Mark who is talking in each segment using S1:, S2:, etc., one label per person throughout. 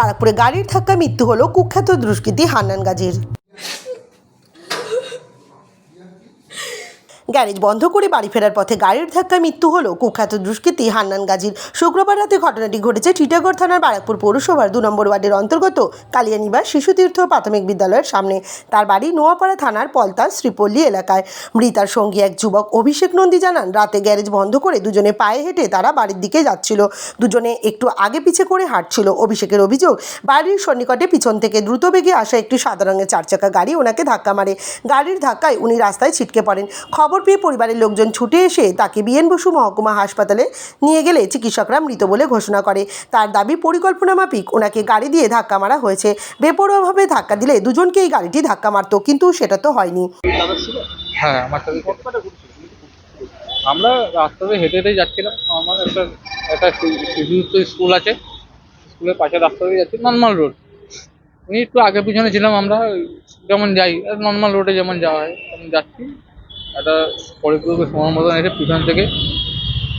S1: বারাকপুরে গাড়ির ধাক্কায় মৃত্যু হলো কুখ্যাত দুষ্কৃতি হান্নান গাজীর। গ্যারেজ বন্ধ করে বাড়ি ফেরার পথে গাড়ির ধাক্কায় মৃত্যু হলো কুখ্যাত দুষ্কৃতী হান্নান গাজীর। শুক্রবার রাতে ঘটনাটি ঘটেছে টিটাগড় থানার বারাকপুর পৌরসভার দু নম্বর ওয়ার্ডের অন্তর্গত কালিয়ানিবাস শিশুতীর্থ প্রাথমিক বিদ্যালয়ের সামনে। তার বাড়ি নোয়াপাড়া থানার পলতা শ্রীপল্লী এলাকায়। মৃতার সঙ্গী এক যুবক অভিষেক নন্দী জানান, রাতে গ্যারেজ বন্ধ করে দুজনে পায়ে হেঁটে তারা বাড়ির দিকে যাচ্ছিল। দুজনে একটু আগে পিছে করে হাঁটছিল। অভিষেকের অভিযোগ, বাড়ির সন্নিকটে পিছন থেকে দ্রুত বেগে আসা একটি সাদা রঙের চার চাকা গাড়ি ওনাকে ধাক্কা মারে। গাড়ির ধাক্কায় উনি রাস্তায় ছিটকে পড়েন। খবর পেয়ে পরিবারের লোকজন ছুটে এসে তাকে বিএন বসু মহকুমা হাসপাতালে নিয়ে গেলে চিকিৎসকরা মৃত বলে ঘোষণা করে। তার দাবি, পরিকল্পনা মাফিক, ওনাকে গাড়ি দিয়ে ধাক্কা মারা হয়েছে। বেপরোয়াভাবে ধাক্কা দিলে দুজনকেই গাড়িটি ধাক্কা মারতো, কিন্তু সেটা তো হয়নি।
S2: হ্যাঁ আমার আমরা রাস্তাতে হেঁটে হেঁটে যাচ্ছিলাম। আমার একটা একটা শি- শিশু তো স্কুল আছে। স্কুলের পাশে রাস্তা দিয়ে যাচ্ছি, নর্মাল রোড। উনি একটু আগে পিছনে ছিলাম আমরা যেমন যাই, নর্মাল রোডে যেমন যাওয়া হয় তেমন যাচ্ছি। একটা পরিপূর্বক সময় মতন এসে পিছন থেকে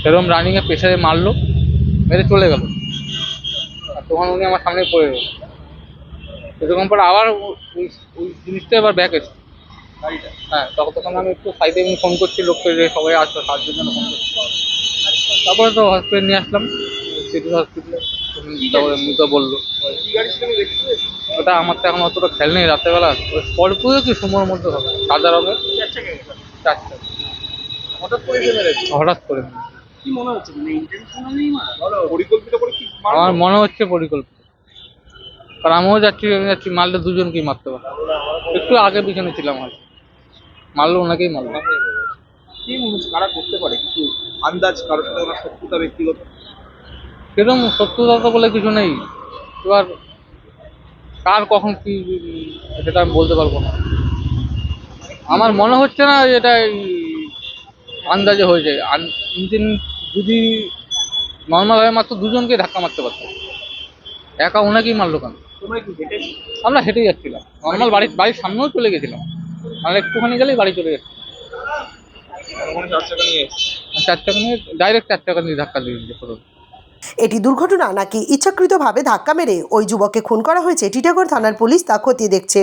S2: সেরকম রানিংয়ে প্রেশারে মারলো মেরে চলে গেল। আর তখন উনি আমার সামনে পড়ে গেল। সেরকম পরে আবার ওই ওই জিনিসটা এবার ব্যাক এসছে হ্যাঁ তখন তখন আমি একটু সাইডে ফোন করছি লোককে যে সবাই আসতো সাহায্যের জন্য ফোন করছি। তারপরে তো হসপিটাল নিয়ে আসলাম। সিটি হসপিটালে তারপরে মৃত বলল। ওটা আমার তো এখন অতটা খেয়াল নেই রাত্রেবেলা। স্করপিও কি সময়ের মধ্যে হবে? সাদা রঙের? চারটা।
S3: হঠাৎ করে
S2: হঠাৎ করে।
S3: কি মনে হচ্ছে? ইন্টেনশনালি মারা পরিকল্পিত করে কি মারা
S2: আমার মনে হচ্ছে পরিকল্পিত। কারণ আমিও যাচ্ছি আমি যাচ্ছি মারলে দুজনকেই মারতে পারে একটু আগে পিছনে ছিলাম হয়তো মারলো ওনাকেই মারলো।
S3: কি মনে হচ্ছে? কারা করতে পারে? কিছু আন্দাজ? কারোর সাথে ওনার শত্রুতা ব্যক্তিগত?
S2: সেরকম সত্যতা বলে কিছু নেই। এবার কার কখন কি সেটা আমি বলতে পারব না। আমার মনে হচ্ছে না এটা আন্দাজে হয়ে যায়। আন- ইঞ্জিন যদি নর্মাল নর্মালভাবে মাত্র দুজনকে ধাক্কা মারতে পারতো। একা ওনাকেই মারলো কেন? আমরা হেঁটে যাচ্ছিলাম। নর্মাল বাড়ির বাড়ির সামনেও চলে গেছিলাম। আর একটুখানি গেলেই বাড়ি চলে যাচ্ছি
S3: চার চাকা নিয়ে
S2: চার টাকা নিয়ে ডাইরেক্ট চার টাকা নিয়ে ধাক্কা দিয়ে পুরো
S1: এটি দুর্ঘটনা নাকি ইচ্ছাকৃতভাবে ধাক্কা মেরে ওই যুবককে খুন করা হয়েছে? টিটাগড় থানার পুলিশ তা খতিয়ে দেখছে।